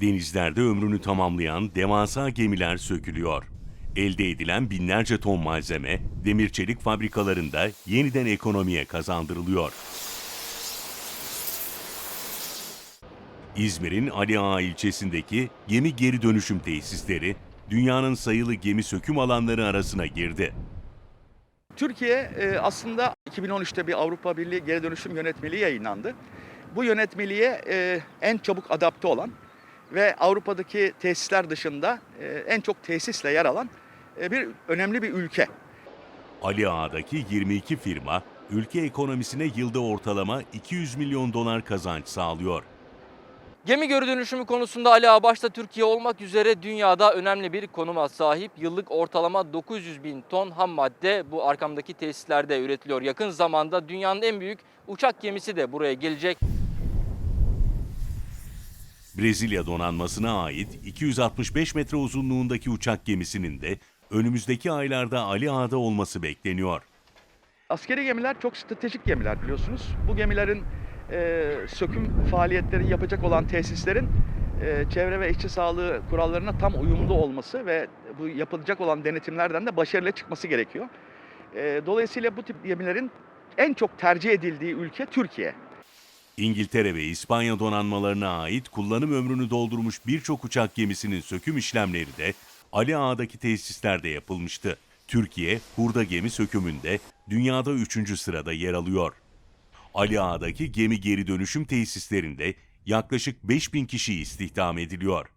Denizlerde ömrünü tamamlayan devasa gemiler sökülüyor. Elde edilen binlerce ton malzeme demir çelik fabrikalarında yeniden ekonomiye kazandırılıyor. İzmir'in Ali Ağa ilçesindeki gemi geri dönüşüm tesisleri dünyanın sayılı gemi söküm alanları arasına girdi. Türkiye e, aslında 2013'te bir Avrupa Birliği geri dönüşüm yönetmeliği yayınlandı. Bu yönetmeliğe e, en çabuk adapte olan ve Avrupa'daki tesisler dışında e, en çok tesisle yer alan e, bir önemli bir ülke. Ali Ağa'daki 22 firma ülke ekonomisine yılda ortalama 200 milyon dolar kazanç sağlıyor. Gemi geri dönüşümü konusunda Ali Ağa başta Türkiye olmak üzere dünyada önemli bir konuma sahip. Yıllık ortalama 900 bin ton ham madde bu arkamdaki tesislerde üretiliyor. Yakın zamanda dünyanın en büyük uçak gemisi de buraya gelecek. Brezilya donanmasına ait 265 metre uzunluğundaki uçak gemisinin de önümüzdeki aylarda Ali Ağa'da olması bekleniyor. Askeri gemiler çok stratejik gemiler biliyorsunuz. Bu gemilerin e, söküm faaliyetleri yapacak olan tesislerin e, çevre ve işçi sağlığı kurallarına tam uyumlu olması ve bu yapılacak olan denetimlerden de başarılı çıkması gerekiyor. E, dolayısıyla bu tip gemilerin en çok tercih edildiği ülke Türkiye. İngiltere ve İspanya donanmalarına ait kullanım ömrünü doldurmuş birçok uçak gemisinin söküm işlemleri de Ali Ağa'daki tesislerde yapılmıştı. Türkiye, hurda gemi sökümünde dünyada 3. sırada yer alıyor. Ali Ağa'daki gemi geri dönüşüm tesislerinde yaklaşık 5000 kişi istihdam ediliyor.